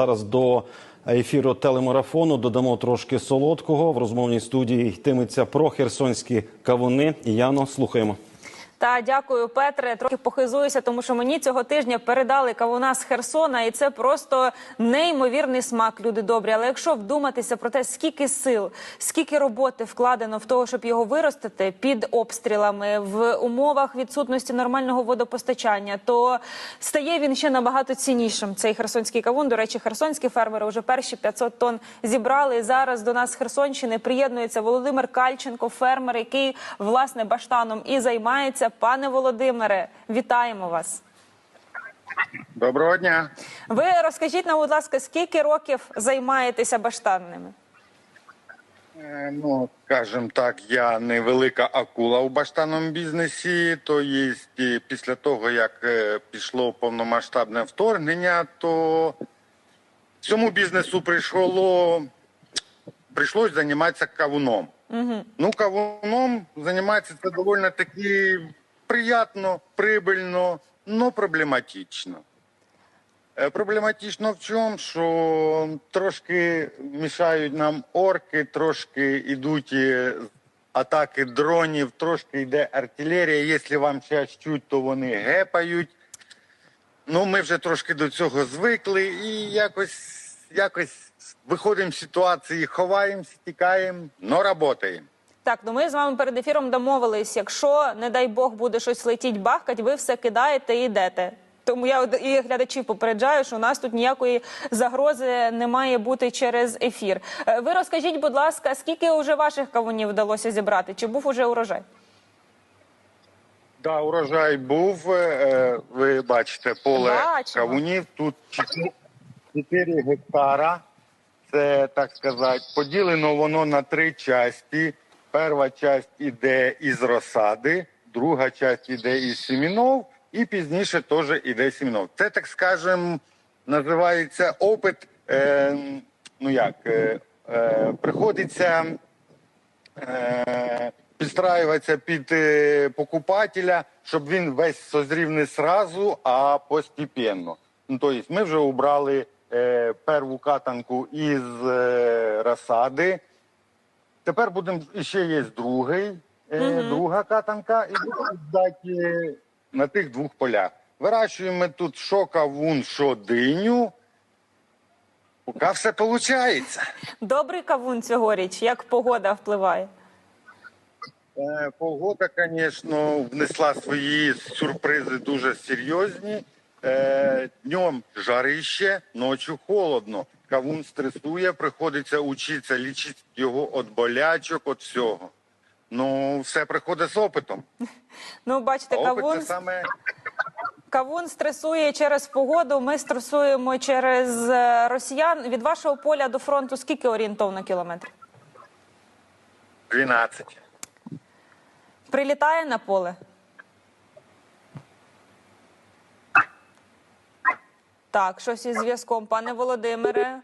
Зараз до ефіру телемарафону додамо трошки солодкого. В розмовній студії йтиметься про херсонські кавуни. Яно, слухаємо. Та дякую, Петре. Трохи похизуюся, тому що мені цього тижня передали кавуна з Херсона, і це просто неймовірний смак. Люди добрі. Але якщо вдуматися про те, скільки сил, скільки роботи вкладено в того, щоб його виростити під обстрілами в умовах відсутності нормального водопостачання, то стає він ще набагато ціннішим. Цей херсонський кавун. До речі, херсонські фермери вже перші 500 тонн зібрали. І зараз до нас з Херсонщини приєднується Володимир Кальченко, фермер, який власне баштаном і займається. Пане Володимире, вітаємо вас. Доброго дня. Ви розкажіть нам, будь ласка, скільки років займаєтеся баштанними? Е, Ну, скажімо так, я не велика акула у баштанному бізнесі. То є після того, як е, пішло повномасштабне вторгнення, то цьому бізнесу прийшло прийшлось займатися кавуном. Угу. Ну, кавуном займатися це доволі таки приємно, прибильно, але проблематично. Е, Проблематично в чому, що трошки мішають нам орки, трошки йдуть атаки дронів, трошки йде артилерія. Якщо вам чуть, то вони гепають. Ну, ми вже трошки до цього звикли і якось, якось виходимо з ситуації, ховаємося, тікаємо, но працюємо. Так, ну ми з вами перед ефіром домовились. Якщо, не дай Бог, буде щось летіть бахкать, ви все кидаєте і йдете. Тому я і глядачів попереджаю, що у нас тут ніякої загрози не має бути через ефір. Е, Ви розкажіть, будь ласка, скільки вже ваших кавунів вдалося зібрати? Чи був уже урожай? Да, урожай був. е, Ви бачите, поле Бачимо. кавунів. Тут 4 гектара. Це так сказати, поділено воно на три часті. Перша часть іде із розсади, друга часть іде із семінов, і пізніше теж іде семінов. Це так скажемо, називається опит. Е, ну як е, е, приходиться е, підстраюватися під е, покупателя, щоб він весь созрів не сразу, а постепенно. Ну, тобто ми вже обрали е, перву катанку із е, розсади. Тепер будемо ще є другий, е, друга катанка, і будемо здати е, на тих двох полях. Вирощуємо тут що кавун, що диню. Поки все виходить. Добрий кавун цьогоріч, як погода впливає? Е, Погода, звісно, внесла свої сюрпризи дуже серйозні. Е, Днем жарище, ночі холодно. Кавун стресує, приходиться учитися, лічити його від болячок, від всього. Ну, все приходить з опитом. Ну, бачите, А опит кавун це саме Кавун стресує через погоду. Ми стресуємо через е, росіян. Від вашого поля до фронту скільки орієнтовно кілометрів? 12. Прилітає на поле? Так, щось із зв'язком, пане Володимире.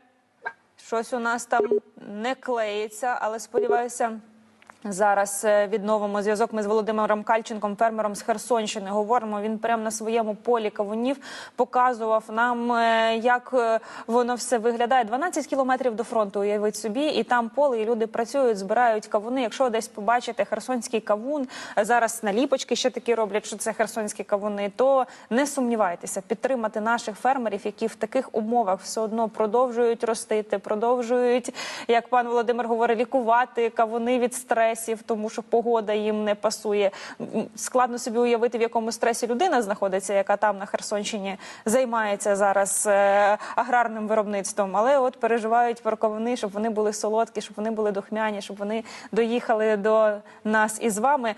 Щось у нас там не клеїться, але сподіваюся. Зараз е, відновимо зв'язок. Ми з Володимиром Кальченком, фермером з Херсонщини, говоримо. Він прямо на своєму полі кавунів показував нам, е, як е, воно все виглядає. 12 кілометрів до фронту. Уявіть собі, і там поле, і люди працюють, збирають кавуни. Якщо десь побачите херсонський кавун, зараз наліпочки ще такі роблять, що це херсонські кавуни, то не сумнівайтеся, підтримати наших фермерів, які в таких умовах все одно продовжують ростити, продовжують, як пан Володимир говорить, лікувати кавуни від стресів, тому що погода їм не пасує. Складно собі уявити, в якому стресі людина знаходиться, яка там на Херсонщині займається зараз е, аграрним виробництвом. Але от переживають парковини, щоб вони були солодкі, щоб вони були духмяні, щоб вони доїхали до нас із вами.